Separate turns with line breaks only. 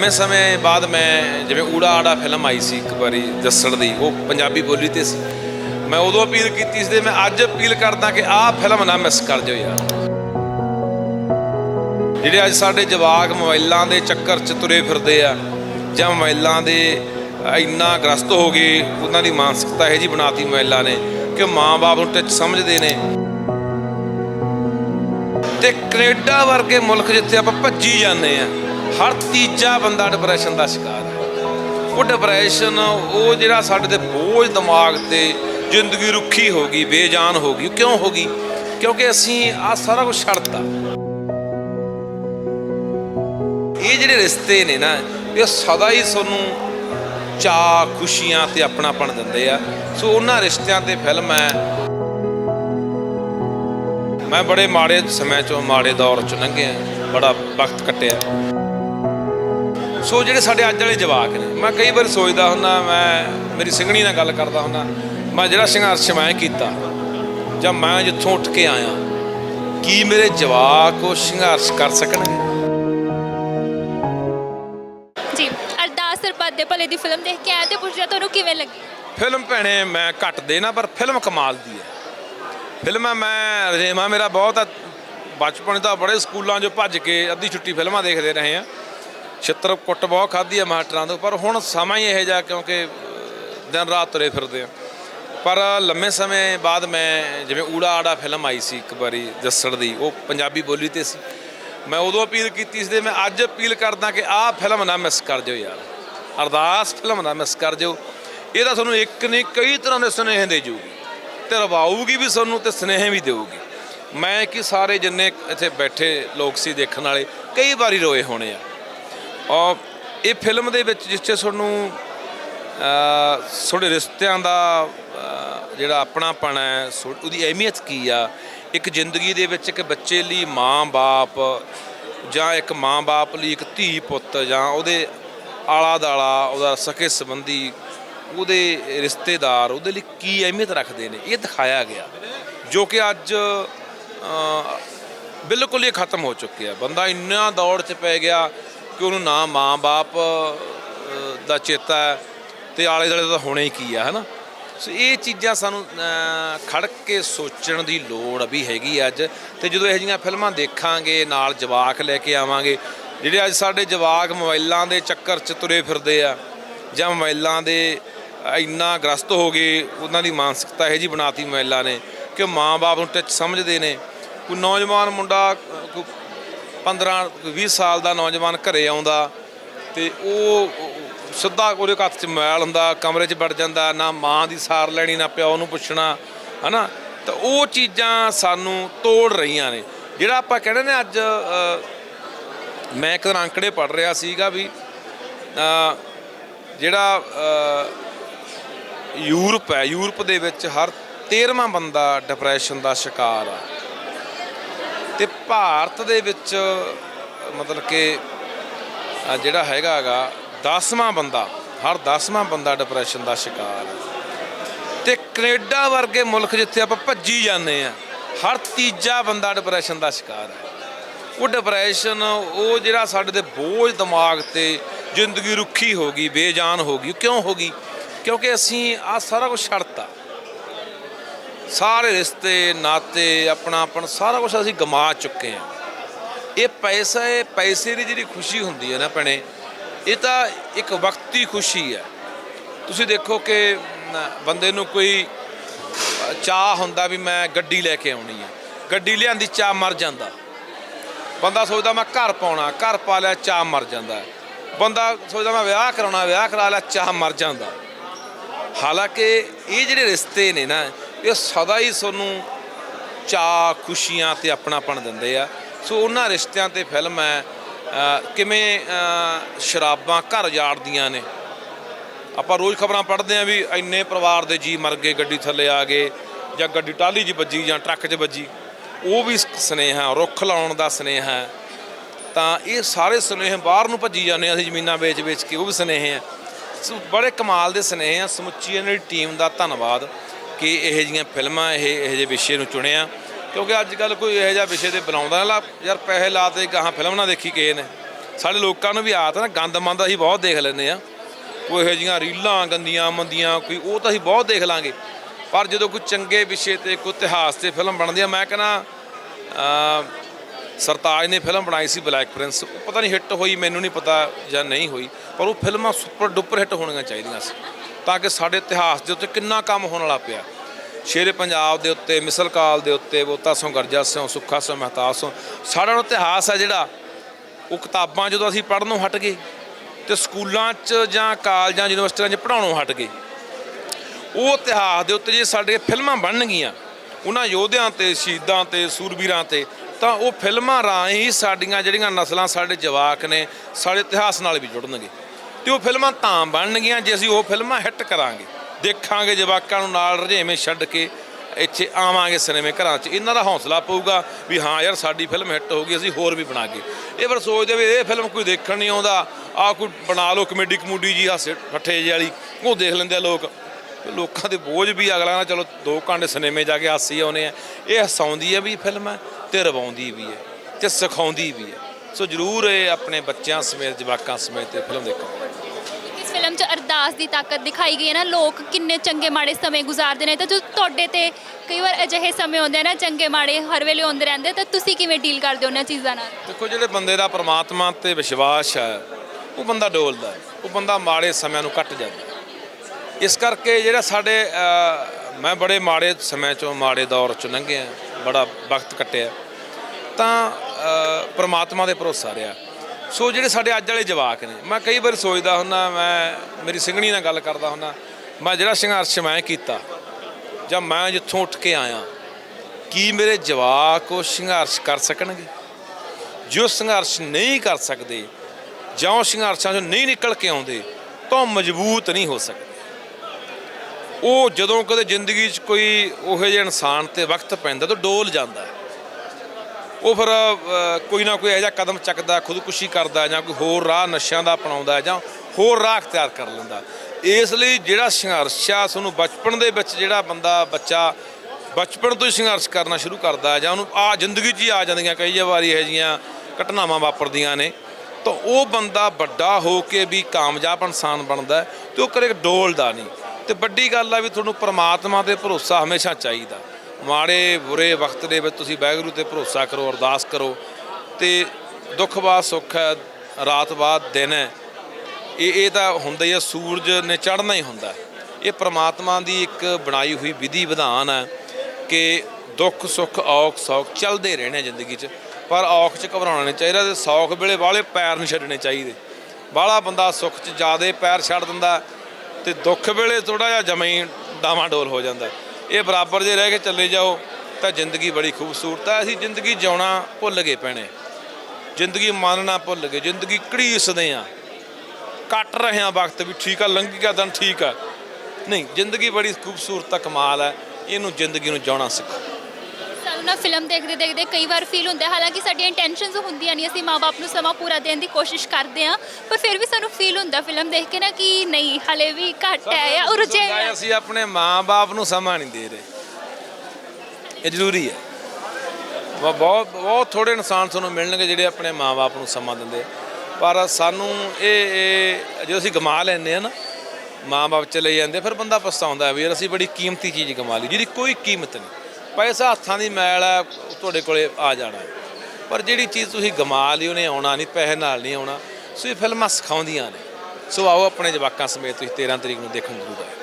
ਮੈਂ ਸਮੇਂ ਬਾਅਦ ਮੈਂ ਜਿਵੇਂ ਊੜਾ ਆੜਾ ਫਿਲਮ ਆਈ ਸੀ ਇੱਕ ਵਾਰੀ ਜੱਸੜ ਦੀ, ਉਹ ਪੰਜਾਬੀ ਬੋਲੀ ਤੇ ਸੀ। ਮੈਂ ਉਦੋਂ ਅਪੀਲ ਕੀਤੀ ਸੀ ਤੇ ਮੈਂ ਅੱਜ ਅਪੀਲ ਕਰਦਾ ਕਿ ਆਹ ਫਿਲਮ ਨਾ ਮਿਸ ਕਰ ਜਾਓ ਯਾਰ। ਜਿਹੜੇ ਅੱਜ ਸਾਡੇ ਜਵਾਕ ਮੋਬਾਈਲਾਂ ਦੇ ਚੱਕਰ 'ਚ ਤੁਰੇ ਫਿਰਦੇ ਆ, ਜਾਂ ਮੋਬਾਈਲਾਂ ਦੇ ਇੰਨਾ ਗ੍ਰਸਤ ਹੋ ਗਏ, ਉਹਨਾਂ ਦੀ ਮਾਨਸਿਕਤਾ ਇਹ ਜੀ ਬਣਾਤੀ ਮੋਬਾਈਲਾਂ ਨੇ ਕਿ ਮਾਂ-ਬਾਪ ਨੂੰ ਟੱਚ ਸਮਝਦੇ ਨੇ। ਤੇ ਕੈਨੇਡਾ ਵਰਗੇ ਮੁਲਕ ਜਿੱਥੇ ਆਪਾਂ ਭੱਜੀ ਜਾਂਦੇ ਆ ਹਰ ਤੀਜਾ ਬੰਦਾ ਡਿਪਰੈਸ਼ਨ ਦਾ ਸ਼ਿਕਾਰ ਹੈ। ਉਹ ਡਿਪਰੈਸ਼ਨ ਉਹ ਜਿਹੜਾ ਸਾਡੇ ਤੇ ਬੋਝ ਦਿਮਾਗ ਤੇ ਜ਼ਿੰਦਗੀ ਰੁੱਖੀ ਹੋ ਗਈ, ਬੇਜਾਨ ਹੋ ਗਈ ਕਿਉਂ ਹੋ ਗਈ? ਕਿਉਂਕਿ ਅਸੀਂ ਆ ਸਾਰਾ ਕੁਝ ਛੱਡਤਾ। ਇਹ ਜਿਹੜੇ ਰਿਸ਼ਤੇ ਨੇ ਨਾ, ਇਹ ਸਦਾ ਹੀ ਤੁਹਾਨੂੰ ਚਾਹ ਖੁਸ਼ੀਆਂ ਤੇ ਆਪਣਾਪਣ ਦਿੰਦੇ ਆ। ਸੋ ਉਹਨਾਂ ਰਿਸ਼ਤਿਆਂ ਤੇ ਫਿਲਮ ਹੈ। ਮੈਂ ਬੜੇ ਮਾੜੇ ਸਮੇਂ ਚੋਂ ਮਾੜੇ ਦੌਰ ਚੋਂ ਲੰਘਿਆ, ਬੜਾ ਵਕਤ ਕੱਟਿਆ। ਸੋ ਜਿਹੜੇ ਸਾਡੇ ਅੱਜ ਵਾਲੇ ਜਵਾਕ ਨੇ ਮੈਂ ਕਈ ਵਾਰ ਸੋਚਦਾ ਹੁੰਦਾ ਮੈਂ ਮੇਰੀ ਸਿੰਘਣੀ ਨਾਲ ਗੱਲ ਕਰਦਾ ਹੁੰਦਾ ਮੈਂ ਜਿਹੜਾ ਸੰਘਰਸ਼ ਮੈਂ ਕੀਤਾ ਜਾਂ ਮੈਂ ਜਿੱਥੋਂ ਉੱਠ ਕੇ ਆਇਆ ਕੀ ਮੇਰੇ ਜਵਾਕ ਉਹ ਸੰਘਰਸ਼ ਕਰ ਸਕਣਗੇ?
ਜੀ ਅਰਦਾਸ ਸਰਬੱਤ ਦੇ ਭਲੇ ਦੀ ਫਿਲਮ ਦੇਖ ਕੇ ਆਏ ਤੇ ਪੁੱਛਿਆ ਤੁਹਾਨੂੰ ਕਿਵੇਂ ਲੱਗੀ?
ਫਿਲਮ ਭੈਣੇ ਮੈਂ ਘੱਟ ਨਾ ਪਰ ਫਿਲਮ ਕਮਾਲ ਦੀ ਹੈ। ਫਿਲਮਾਂ ਮੈਂ ਰਜੇਮਾ ਮੇਰਾ ਬਹੁਤ ਬਚਪਨ ਦਾ ਬੜੇ ਸਕੂਲਾਂ 'ਚੋਂ ਭੱਜ ਕੇ ਅੱਧੀ ਛੁੱਟੀ ਫਿਲਮਾਂ ਦੇਖਦੇ ਰਹੇ ਆ ਛਿੱਤਰ ਕੁੱਟ ਬਹੁਤ ਖਾਧੀ ਆ ਮਾਸਟਰਾਂ ਤੋਂ, ਪਰ ਹੁਣ ਸਮਾਂ ਹੀ ਇਹੋ ਜਿਹਾ ਕਿਉਂਕਿ ਦਿਨ ਰਾਤ ਤੁਰੇ ਫਿਰਦੇ ਆ। ਪਰ ਲੰਮੇ ਸਮੇਂ ਬਾਅਦ ਮੈਂ ਜਿਵੇਂ ਊੜਾ ਆੜਾ ਫਿਲਮ ਆਈ ਸੀ ਇੱਕ ਵਾਰੀ ਜੱਸੜ ਦੀ, ਉਹ ਪੰਜਾਬੀ ਬੋਲੀ ਤੇ ਸੀ। ਮੈਂ ਉਦੋਂ ਅਪੀਲ ਕੀਤੀ ਸੀ ਤੇ ਮੈਂ ਅੱਜ ਅਪੀਲ ਕਰਦਾ ਕਿ ਆਹ ਫਿਲਮ ਨਾ ਮਿਸ ਕਰ ਜਾਓ ਯਾਰ। ਅਰਦਾਸ ਫਿਲਮ ਨਾ ਮਿਸ ਕਰ ਜਾਓ ਇਹ ਤਾਂ ਤੁਹਾਨੂੰ ਇੱਕ ਨਹੀਂ, ਕਈ ਤਰ੍ਹਾਂ ਦੇ ਸੁਨੇਹੇ ਦੇ ਜੂਗੀ। ਤੇ ਰਵਾਊਗੀ ਵੀ ਤੁਹਾਨੂੰ ਤੇ ਸੁਨੇਹੇ ਵੀ ਦੇਊਗੀ। ਮੈਂ ਕਿ ਸਾਰੇ ਜਿੰਨੇ ਇੱਥੇ ਬੈਠੇ ਲੋਕ ਸੀ ਦੇਖਣ ਵਾਲੇ, ਕਈ ਵਾਰੀ ਰੋਏ ਹੋਣੇ ਆ। ਔਰ ਇਹ ਫਿਲਮ ਦੇ ਵਿੱਚ ਜਿਸ 'ਚ ਤੁਹਾਨੂੰ ਤੁਹਾਡੇ ਰਿਸ਼ਤਿਆਂ ਦਾ ਜਿਹੜਾ ਆਪਣਾਪਣ ਹੈ ਉਹਦੀ ਅਹਿਮੀਅਤ ਕੀ ਆ? ਇੱਕ ਜ਼ਿੰਦਗੀ ਦੇ ਵਿੱਚ ਇੱਕ ਬੱਚੇ ਲਈ ਮਾਂ-ਬਾਪ ਜਾਂ ਇੱਕ ਮਾਂ-ਬਾਪ ਲਈ ਇੱਕ ਧੀ ਪੁੱਤ ਜਾਂ ਉਹਦੇ ਆਲਾ ਦਾਲਾ ਉਹਦਾ ਸਕੇ ਸੰਬੰਧੀ ਉਹਦੇ ਰਿਸ਼ਤੇਦਾਰ ਉਹਦੇ ਲਈ ਕੀ ਅਹਿਮੀਅਤ ਰੱਖਦੇ ਨੇ? ਇਹ ਦਿਖਾਇਆ ਗਿਆ, ਜੋ ਕਿ ਅੱਜ ਬਿਲਕੁਲ ਹੀ ਖਤਮ ਹੋ ਚੁੱਕਿਆ। ਬੰਦਾ ਇੰਨਾ ਦੌੜ 'ਚ ਪੈ ਗਿਆ ਕਿ ਉਹਨੂੰ ਨਾ ਮਾਂ-ਬਾਪ ਦਾ ਚੇਤਾ ਹੈ ਤੇ ਆਲੇ ਦੁਆਲੇ ਦਾ ਹੋਣਾ ਹੀ ਕੀ ਆ ਹਨਾ? ਸੋ ਇਹ ਚੀਜ਼ਾਂ ਸਾਨੂੰ ਖੜਕ ਕੇ ਸੋਚਣ ਦੀ ਲੋੜ ਵੀ ਹੈਗੀ ਅੱਜ। ਤੇ ਜਦੋਂ ਇਹੋ ਜਿਹੀਆਂ ਫਿਲਮਾਂ ਦੇਖਾਂਗੇ ਨਾਲ ਜਵਾਕ ਲੈ ਕੇ ਆਵਾਂਗੇ ਜਿਹੜੇ ਅੱਜ ਸਾਡੇ ਜਵਾਕ ਮੋਬਾਈਲਾਂ ਦੇ ਚੱਕਰ 'ਚ ਤੁਰੇ ਫਿਰਦੇ ਆ ਜਾਂ ਮੋਬਾਈਲਾਂ ਦੇ ਇੰਨਾ ਗ੍ਰਸਤ ਹੋ ਗਏ ਉਹਨਾਂ ਦੀ ਮਾਨਸਿਕਤਾ ਇਹ ਜੀ ਬਣਾਤੀ ਮੋਬਾਈਲਾਂ ਨੇ ਕਿ ਮਾਂ-ਬਾਪ ਨੂੰ ਟੱਚ ਸਮਝਦੇ ਨੇ। ਕੋਈ ਨੌਜਵਾਨ ਮੁੰਡਾ ਅਹ, 15 ਕੋਈ 20 ਸਾਲ ਦਾ ਨੌਜਵਾਨ ਘਰੇ ਆਉਂਦਾ ਤੇ ਉਹ ਸਿੱਧਾ ਉਹਦੇ ਹੱਥ 'ਚ ਮੋਬਾਈਲ ਹੁੰਦਾ, ਕਮਰੇ 'ਚ ਵੜ ਜਾਂਦਾ, ਨਾ ਮਾਂ ਦੀ ਸਾਰ ਲੈਣੀ, ਨਾ ਪਿਓ ਨੂੰ ਪੁੱਛਣਾ, ਹਨਾ? ਤਾਂ ਉਹ ਚੀਜ਼ਾਂ ਸਾਨੂੰ ਤੋੜ ਰਹੀਆਂ ਨੇ। ਜਿਹੜਾ ਆਪਾਂ ਕਹਿੰਦੇ ਨੇ ਅੱਜ ਮੈਂ ਇੱਕ ਦਿਨ ਅੰਕੜੇ ਪੜ ਰਿਹਾ ਸੀਗਾ ਵੀ ਜਿਹੜਾ ਯੂਰਪ ਹੈ, ਯੂਰਪ ਦੇ ਵਿੱਚ ਹਰ 13ਵਾਂ ਬੰਦਾ ਡਿਪਰੈਸ਼ਨ ਦਾ ਸ਼ਿਕਾਰ ਆ। ਤੇ ਭਾਰਤ ਦੇ ਵਿੱਚ, ਮਤਲਬ ਕਿ ਜਿਹੜਾ ਹੈਗਾ ਹੈਗਾ 10ਵਾਂ ਬੰਦਾ, ਹਰ 10ਵਾਂ ਬੰਦਾ ਡਿਪਰੈਸ਼ਨ ਦਾ ਸ਼ਿਕਾਰ ਹੈ। ਤੇ ਕੈਨੇਡਾ ਵਰਗੇ ਮੁਲਕ ਜਿੱਥੇ ਆਪਾਂ ਭੱਜੀ ਜਾਂਦੇ ਆ ਹਰ ਤੀਜਾ ਬੰਦਾ ਡਿਪਰੈਸ਼ਨ ਦਾ ਸ਼ਿਕਾਰ ਹੈ। ਉਹ ਡਿਪਰੈਸ਼ਨ ਉਹ ਜਿਹੜਾ ਸਾਡੇ ਦੇ ਬੋਝ ਦਿਮਾਗ ਤੇ ਜ਼ਿੰਦਗੀ ਰੁੱਖੀ ਹੋ ਗਈ, ਬੇਜਾਨ ਹੋ ਗਈ ਕਿਉਂ ਹੋ ਗਈ? ਕਿਉਂਕਿ ਅਸੀਂ ਆ ਸਾਰਾ ਕੁਝ ਛੱਡਤਾ। ਸਾਰੇ ਰਿਸ਼ਤੇ, ਨਾਤੇ ਆਪਣਾ ਆਪਣਾਪਣ ਸਾਰਾ ਕੁਝ ਅਸੀਂ ਗਮਾ ਚੁੱਕੇ ਹਾਂ। ਇਹ ਪੈਸਾ, ਇਹ ਪੈਸੇ ਦੀ ਜਿਹੜੀ ਖੁਸ਼ੀ ਹੁੰਦੀ ਹੈ ਨਾ ਭੈਣੇ, ਇਹ ਤਾਂ ਇੱਕ ਵਕਤੀ ਖੁਸ਼ੀ ਹੈ। ਤੁਸੀਂ ਦੇਖੋ ਕਿ ਬੰਦੇ ਨੂੰ ਕੋਈ ਚਾਹ ਹੁੰਦਾ ਵੀ ਮੈਂ ਗੱਡੀ ਲੈ ਕੇ ਆਉਣੀ ਹੈ। ਗੱਡੀ ਲਿਆਂਦੀ ਚਾਹ ਮਰ ਜਾਂਦਾ। ਬੰਦਾ ਸੋਚਦਾ ਮੈਂ ਘਰ ਪਾਉਣਾ, ਘਰ ਪਾ ਲਿਆ ਚਾਹ ਮਰ ਜਾਂਦਾ। ਬੰਦਾ ਸੋਚਦਾ ਮੈਂ ਵਿਆਹ ਕਰਾਉਣਾ, ਵਿਆਹ ਕਰਾ ਲਿਆ ਚਾਹ ਮਰ ਜਾਂਦਾ। ਹਾਲਾਂਕਿ ਇਹ ਜਿਹੜੇ ਰਿਸ਼ਤੇ ਨੇ ਨਾ ਇਹ ਸਦਾ ਹੀ ਸਾਨੂੰ ਚਾਹ ਖੁਸ਼ੀਆਂ ਤੇ ਆਪਣਾਪਣ ਦਿੰਦੇ ਆ। ਸੋ ਉਹਨਾਂ ਰਿਸ਼ਤਿਆਂ ਤੇ ਫਿਲਮ ਹੈ ਕਿਵੇਂ ਸ਼ਰਾਬਾਂ ਘਰ ਜਾੜਦੀਆਂ ਨੇ। ਆਪਾਂ ਰੋਜ਼ ਖਬਰਾਂ ਪੜ੍ਹਦੇ ਆਂ ਵੀ ਇੰਨੇ ਪਰਿਵਾਰ ਦੇ ਜੀ ਮਰ ਗਏ, ਗੱਡੀ ਥੱਲੇ ਆ ਗਏ, ਜਾਂ ਗੱਡੀ ਟਾਲੀ 'ਚ ਵੱਜੀ ਜਾਂ ਟਰੱਕ 'ਚ ਵੱਜੀ। ਉਹ ਵੀ ਸੁਨੇਹਾ, ਰੁੱਖ ਲਾਉਣ ਦਾ ਸੁਨੇਹਾ ਹੈ। ਤਾਂ ਇਹ ਸਾਰੇ ਸੁਨੇਹੇ ਬਾਹਰ ਨੂੰ ਭੱਜੀ ਜਾਂਦੇ ਆ, ਅਸੀਂ ਜ਼ਮੀਨਾਂ ਵੇਚ-ਵੇਚ ਕੇ ਉਹ ਵੀ ਸੁਨੇਹੇ ਆ। ਸੋ ਬੜੇ ਕਮਾਲ ਦੇ ਸੁਨੇਹੇ ਆ। ਸਮੁੱਚੀ ਇਹਨਾਂ ਦੀ ਟੀਮ ਦਾ ਧੰਨਵਾਦ। ਕਿ ਇਹੋ ਜਿਹੀਆਂ ਫਿਲਮਾਂ ਇਹ ਇਹੋ ਜਿਹੇ ਵਿਸ਼ੇ ਨੂੰ ਚੁਣਿਆ। ਕਿਉਂਕਿ ਅੱਜ ਕੱਲ ਕੋਈ ਇਹੋ ਜਿਹਾ ਵਿਸ਼ੇ ਤੇ ਬਣਾਉਂਦਾ ਨਾ ਯਾਰ ਪੈਸੇ ਲਾਤੇ ਗਾਹਾਂ ਫਿਲਮ ਨਾ ਦੇਖੀ ਕਿਸੇ ਨੇ। ਸਾਡੇ ਲੋਕਾਂ ਨੂੰ ਵੀ ਆਦਤ ਹੈ ਨਾ, ਗੰਦ ਮੰਦ ਅਸੀਂ ਬਹੁਤ ਦੇਖ ਲੈਂਦੇ ਆ ਕੋਈ ਇਹੋ ਜਿਹੀਆਂ ਰੀਲਾਂ ਗੰਦੀਆਂ ਮੰਦੀਆਂ, ਕੋਈ ਉਹ ਤਾਂ ਅਸੀਂ ਬਹੁਤ ਦੇਖ ਲਾਂਗੇ। ਪਰ ਜਦੋਂ ਕੋਈ ਚੰਗੇ ਵਿਸ਼ੇ ਤੇ, ਕੋਈ ਇਤਿਹਾਸ ਤੇ ਫਿਲਮ ਬਣਦੀ ਆ, ਮੈਂ ਕਹਿੰਦਾ ਸਰਤਾਜ ਨੇ ਫਿਲਮ ਬਣਾਈ ਸੀ ਬਲੈਕ ਪ੍ਰਿੰਸ। ਉਹ ਪਤਾ ਨਹੀਂ ਹਿੱਟ ਹੋਈ, ਮੈਨੂੰ ਨਹੀਂ ਪਤਾ ਜਾਂ ਨਹੀਂ ਹੋਈ, ਪਰ ਉਹ ਫਿਲਮਾਂ ਸੁਪਰ ਡੁਪਰ ਹਿੱਟ ਹੋਣੀਆਂ ਚਾਹੀਦੀਆਂ ਸੀ। ਤਾਂ ਕਿ ਸਾਡੇ ਇਤਿਹਾਸ ਦੇ ਉੱਤੇ ਕਿੰਨਾ ਕੰਮ ਹੋਣ ਵਾਲਾ ਪਿਆ। ਸ਼ੇਰੇ ਪੰਜਾਬ ਦੇ ਉੱਤੇ, ਮਿਸਲ ਕਾਲ ਦੇ ਉੱਤੇ ਬੋਤਾ ਸੋਂ ਗਰਜਾ ਸੋਂ, ਸੁੱਖਾ ਸੋਂ, ਮਹਤਾਬ ਸੋਂ, ਸਾਡਾ ਉਹ ਇਤਿਹਾਸ ਹੈ ਜਿਹੜਾ, ਉਹ ਕਿਤਾਬਾਂ ਜਦੋਂ ਅਸੀਂ ਪੜ੍ਹਨੋਂ ਹਟ ਗਏ ਤੇ ਸਕੂਲਾਂ 'ਚ ਜਾਂ ਕਾਲਜਾਂ, ਯੂਨੀਵਰਸਿਟੀਆਂ 'ਚ ਪੜ੍ਹਾਉਣੋਂ ਹਟ ਗਏ। ਉਹ ਇਤਿਹਾਸ ਦੇ ਉੱਤੇ ਜੇ ਸਾਡੇ ਫਿਲਮਾਂ ਬਣਨਗੀਆਂ, ਉਹਨਾਂ ਯੋਧਿਆਂ ਤੇ, ਸ਼ਹੀਦਾਂ ਤੇ, ਸੂਰਬੀਰਾਂ ਤੇ, ਤਾਂ ਉਹ ਫਿਲਮਾਂ ਰਾਹੀਂ ਸਾਡੀਆਂ ਜਿਹੜੀਆਂ ਨਸਲਾਂ ਸਾਡੇ ਜਵਾਕ ਨੇ, ਸਾਡੇ ਇਤਿਹਾਸ ਨਾਲ ਵੀ ਜੁੜਨਗੇ। ਤੇ ਉਹ ਫਿਲਮਾਂ ਤਾਂ ਬਣਨਗੀਆਂ ਜੇ ਅਸੀਂ ਉਹ ਫਿਲਮਾਂ ਹਿੱਟ ਕਰਾਂਗੇ। ਦੇਖਾਂਗੇ ਜਵਾਕਾਂ ਨੂੰ ਨਾਲ ਰਝੇਵੇਂ ਛੱਡ ਕੇ ਇੱਥੇ ਆਵਾਂਗੇ ਸਿਨੇਮੇ ਘਰਾਂ 'ਚ। ਇਹਨਾਂ ਦਾ ਹੌਸਲਾ ਪਊਗਾ ਵੀ ਹਾਂ ਯਾਰ ਸਾਡੀ ਫਿਲਮ ਹਿੱਟ ਹੋ ਗਈ, ਅਸੀਂ ਹੋਰ ਵੀ ਬਣਾਗੇ। ਇਹ ਪਰ ਸੋਚਦੇ ਵੀ ਇਹ ਫਿਲਮ ਕੋਈ ਦੇਖਣ ਨਹੀਂ ਆਉਂਦਾ। ਆ ਕੋਈ ਬਣਾ ਲਓ ਕਮੇਡੀ ਕਮੂਡੀ ਜੀ ਹਾਸੇ ਠੱਠੇ ਜਿਹੇ ਵਾਲੀ। ਉਹ ਦੇਖ ਲੈਂਦੇ ਆ ਲੋਕ। ਲੋਕਾਂ ਦੇ ਬੋਝ ਵੀ ਅਗਲਾ ਨਾ ਚਲੋ 2 ਘੰਟੇ ਸਿਨੇਮੇ ਜਾ ਕੇ ਹਾਸੀ ਆਉਨੇ ਆ। ਇਹ ਹਸਾਉਂਦੀ ਹੈ ਵੀ ਫਿਲਮ ਹੈ ਤੇ ਰਵਾਉਂਦੀ ਵੀ ਹੈ ਤੇ ਸਿਖਾਉਂਦੀ ਵੀ ਹੈ ਸੋ ਜਰੂਰ ਇਹ ਆਪਣੇ ਬੱਚਿਆਂ ਸਮੇਤ, ਜਵਾਕਾਂ ਸਮੇਤ ਇਹ ਫਿਲਮ ਦੇਖੋ।
ਫਿਲਮ 'ਚ ਅਰਦਾਸ ਦੀ ਤਾਕਤ ਦਿਖਾਈ ਗਈ ਹੈ ਨਾ, ਲੋਕ ਕਿੰਨੇ ਚੰਗੇ ਮਾੜੇ ਸਮੇਂ ਗੁਜ਼ਾਰਦੇ ਨੇ। ਤਾਂ ਜੋ ਤੁਹਾਡੇ ਤੇ ਕਈ ਵਾਰ ਅਜਿਹੇ ਸਮੇਂ ਆਉਂਦੇ ਆ ਨਾ, ਚੰਗੇ ਮਾੜੇ ਹਰ ਵੇਲੇ ਆਉਂਦੇ ਰਹਿੰਦੇ, ਤਾਂ ਤੁਸੀਂ ਕਿਵੇਂ ਡੀਲ ਕਰਦੇ ਹੋ ਉਹਨਾਂ ਚੀਜ਼ਾਂ ਨਾਲ?
ਦੇਖੋ, ਜਿਹੜੇ ਬੰਦੇ ਦਾ ਪ੍ਰਮਾਤਮਾ ਤੇ ਵਿਸ਼ਵਾਸ ਹੈ, ਉਹ ਬੰਦਾ ਡੋਲਦਾ ਉਹ ਬੰਦਾ ਮਾੜੇ ਸਮਿਆਂ ਨੂੰ ਕੱਟ ਜਾਂਦਾ ਇਸ ਕਰਕੇ ਜਿਹੜਾ ਸਾਡੇ ਮੈਂ ਬੜੇ ਮਾੜੇ ਸਮੇਂ ਚੋਂ ਮਾੜੇ ਦੌਰ ਚੋਂ ਲੰਘਿਆ, ਬੜਾ ਵਕਤ ਕੱਟਿਆ। ਤਾਂ ਪ੍ਰਮਾਤਮਾ ਦੇ ਭਰੋਸਾ ਰਿਹਾ। ਸੋ ਜਿਹੜੇ ਸਾਡੇ ਅੱਜ ਵਾਲੇ ਜਵਾਕ ਨੇ, ਮੈਂ ਕਈ ਵਾਰ ਸੋਚਦਾ ਹੁੰਨਾ ਮੈਂ ਮੇਰੀ ਸਿੰਘਣੀ ਨਾਲ ਗੱਲ ਕਰਦਾ ਹੁੰਨਾ ਮੈਂ ਜਿਹੜਾ ਸੰਘਰਸ਼ ਮੈਂ ਕੀਤਾ, ਜਾਂ ਮੈਂ ਜਿੱਥੋਂ ਉੱਠ ਕੇ ਆਇਆ, ਕੀ ਮੇਰੇ ਜਵਾਕ ਉਹ ਸੰਘਰਸ਼ ਕਰ ਸਕਣਗੇ? ਜੋ ਸੰਘਰਸ਼ ਨਹੀਂ ਕਰ ਸਕਦੇ, ਜਾਂ ਉਹ ਸੰਘਰਸ਼ਾਂ ਚੋਂ ਨਹੀਂ ਨਿਕਲ ਕੇ ਆਉਂਦੇ, ਤਾਂ ਉਹ ਮਜ਼ਬੂਤ ਨਹੀਂ ਹੋ ਸਕਦੇ। ਉਹ ਜਦੋਂ ਕਦੇ ਜ਼ਿੰਦਗੀ 'ਚ ਕੋਈ ਉਹੋ ਜਿਹੇ ਇਨਸਾਨ ਤੇ ਵਕਤ ਪੈਂਦਾ, ਤਾਂ ਡੋਲ ਜਾਂਦਾ ਹੈ। ਉਹ ਫਿਰ ਕੋਈ ਨਾ ਕੋਈ ਇਹੋ ਜਿਹਾ ਕਦਮ ਚੱਕਦਾ, ਖੁਦਕੁਸ਼ੀ ਕਰਦਾ ਜਾਂ ਕੋਈ ਹੋਰ ਰਾਹ ਨਸ਼ਿਆਂ ਦਾ ਅਪਣਾਉਂਦਾ ਜਾਂ ਹੋਰ ਰਾਹ ਅਖਤਿਆਰ ਕਰ ਲੈਂਦਾ। ਇਸ ਲਈ ਜਿਹੜਾ ਸੰਘਰਸ਼ ਆ ਤੁਹਾਨੂੰ ਬਚਪਨ ਦੇ ਵਿੱਚ ਜਿਹੜਾ ਬੰਦਾ ਬੱਚਾ ਬਚਪਨ ਤੋਂ ਹੀ ਸੰਘਰਸ਼ ਕਰਨਾ ਸ਼ੁਰੂ ਕਰਦਾ ਜਾਂ ਉਹਨੂੰ ਆ, ਜ਼ਿੰਦਗੀ 'ਚ ਹੀ ਆ ਜਾਂਦੀਆਂ ਕਈ ਵਾਰੀ ਇਹੋ ਜਿਹੀਆਂ ਘਟਨਾਵਾਂ ਵਾਪਰਦੀਆਂ ਨੇ, ਤਾਂ ਉਹ ਬੰਦਾ ਵੱਡਾ ਹੋ ਕੇ ਵੀ ਕਾਮਯਾਬ ਇਨਸਾਨ ਬਣਦਾ ਹੈ ਤੇ ਉਹ ਕਦੇ ਡੋਲਦਾ ਨਹੀਂ। ਤੇ ਵੱਡੀ ਗੱਲ ਆ ਵੀ ਤੁਹਾਨੂੰ ਪ੍ਰਮਾਤਮਾ ਤੇ ਭਰੋਸਾ ਹਮੇਸ਼ਾ ਚਾਹੀਦਾ। ਮਾੜੇ ਬੁਰੇ ਵਕਤ ਦੇ ਵਿੱਚ ਤੁਸੀਂ ਵਾਹਿਗੁਰੂ ਤੇ ਭਰੋਸਾ ਕਰੋ, ਅਰਦਾਸ ਕਰੋ ਤੇ ਦੁੱਖ ਬਾਅਦ ਸੁੱਖ ਹੈ, ਰਾਤ ਬਾਅਦ ਦਿਨ ਹੈ। ਇਹ ਇਹ ਤਾਂ ਹੁੰਦਾ ਹੀ ਹੈ, ਸੂਰਜ ਨੇ ਚੜ੍ਹਨਾ ਹੀ ਹੁੰਦਾ ਇਹ ਪ੍ਰਮਾਤਮਾ ਦੀ ਇੱਕ ਬਣਾਈ ਹੋਈ ਵਿਧੀ ਵਿਧਾਨ ਹੈ ਕਿ ਦੁੱਖ, ਸੁੱਖ, ਔਖ, ਸੌਖ ਚੱਲਦੇ ਰਹਿਣੇ ਜ਼ਿੰਦਗੀ 'ਚ, ਪਰ ਔਖ 'ਚ ਘਬਰਾਉਣਾ ਨਹੀਂ ਚਾਹੀਦਾ ਤੇ ਸੌਖ ਵੇਲੇ ਵਾਲੇ ਪੈਰ ਨਹੀਂ ਛੱਡਣੇ ਚਾਹੀਦੇ। ਬਾਹਲਾ ਬੰਦਾ ਸੁੱਖ 'ਚ ਜ਼ਿਆਦਾ ਪੈਰ ਛੱਡ ਦਿੰਦਾ ਤੇ ਦੁੱਖ ਵੇਲੇ ਥੋੜਾ ਜਿਹਾ ਜਮਾਂ ਹੀ ਡਾਵਾਂਡੋਲ ਹੋ ਜਾਂਦਾ। ਇਹ ਬਰਾਬਰ ਜੇ ਰਹਿ ਕੇ ਚੱਲੇ ਜਾਓ, ਤਾਂ ਜ਼ਿੰਦਗੀ ਬੜੀ ਖੂਬਸੂਰਤ ਹੈ ਅਸੀਂ ਜ਼ਿੰਦਗੀ ਜਿਉਣਾ ਭੁੱਲ ਗਏ ਪੈਣੇ ਜ਼ਿੰਦਗੀ ਮੰਨਣਾ ਭੁੱਲ ਗਏ। ਜ਼ਿੰਦਗੀ ਘੜੀਸਦੇ ਆ। ਕੱਟ ਰਹੇ ਆ ਵਕਤ ਵੀ ਠੀਕ ਆ, ਲੰਘੀ ਗਿਆ ਦਿਨ ਠੀਕ ਆ। ਨਹੀਂ, ਜ਼ਿੰਦਗੀ ਬੜੀ ਖੂਬਸੂਰਤ ਆ, ਕਮਾਲ ਹੈ ਇਹਨੂੰ ਜ਼ਿੰਦਗੀ ਨੂੰ ਜਿਉਣਾ ਸਿੱਖੋ।
ਨਾ ਫਿਲਮ ਦੇਖਦੇ ਦੇਖਦੇ ਕਈ ਵਾਰ ਫੀਲ ਹੁੰਦਾ ਹਾਲਾਂਕਿ ਸਾਡੀਆਂ ਇੰਟੈਂਸ਼ਨਸ ਹੁੰਦੀਆਂ ਨਹੀਂ ਅਸੀਂ ਮਾਪੇ ਨੂੰ ਸਮਾਂ ਪੂਰਾ ਦੇਣ ਦੀ ਕੋਸ਼ਿਸ਼ ਕਰਦੇ ਹਾਂ ਪਰ ਫਿਰ ਵੀ ਸਾਨੂੰ ਫੀਲ ਹੁੰਦਾ ਫਿਲਮ ਦੇਖ ਕੇ ਨਾ ਕਿ ਨਹੀਂ ਹਲੇ ਵੀ ਘੱਟ ਹੈ ਜਾਂ ਉਰਜੇ
ਅਸੀਂ ਆਪਣੇ ਮਾਂ-ਬਾਪ ਨੂੰ ਸਮਾਂ ਨਹੀਂ ਦੇ ਰਹੇ। ਇਹ ਜ਼ਰੂਰੀ ਹੈ। ਬਹੁਤ ਬਹੁਤ ਥੋੜੇ ਇਨਸਾਨ ਤੁਹਾਨੂੰ ਮਿਲਣਗੇ ਜਿਹੜੇ ਆਪਣੇ ਮਾਂ-ਬਾਪ ਨੂੰ ਸਮਾਂ ਦਿੰਦੇ ਪਰ ਸਾਨੂੰ ਇਹ ਜਦੋਂ ਅਸੀਂ ਗਮਾ ਲੈਂਦੇ ਆ ਨਾ ਮਾਂ-ਬਾਪ ਚਲੇ ਜਾਂਦੇ ਫਿਰ ਬੰਦਾ ਪਛਤਾਉਂਦਾ ਵੀ ਯਾਰ ਅਸੀਂ ਬੜੀ ਕੀਮਤੀ ਚੀਜ਼ ਗਮਾ ਲਈ ਜਿਹਦੀ ਕੋਈ ਕੀਮਤ ਨਹੀਂ। ਪੈਸਾ ਹੱਥਾਂ ਦੀ ਮੈਲ ਹੈ, ਤੁਹਾਡੇ ਕੋਲੇ ਆ ਜਾਣਾ। ਪਰ ਜਿਹੜੀ ਚੀਜ਼ ਤੁਸੀਂ ਗਮਾ ਲਈ, ਉਹਨੇ ਆਉਣਾ ਨਹੀਂ, ਪੈਸੇ ਨਾਲ ਨਹੀਂ ਆਉਣਾ। ਸੋ ਇਹ ਫਿਲਮਾਂ ਸਿਖਾਉਂਦੀਆਂ ਨੇ। ਸੋ ਆਓ ਆਪਣੇ ਜਵਾਕਾਂ ਸਮੇਤ ਤੁਸੀਂ 13 ਤਰੀਕ ਨੂੰ ਦੇਖਣ ਜ਼ਰੂਰ ਆਇਓ।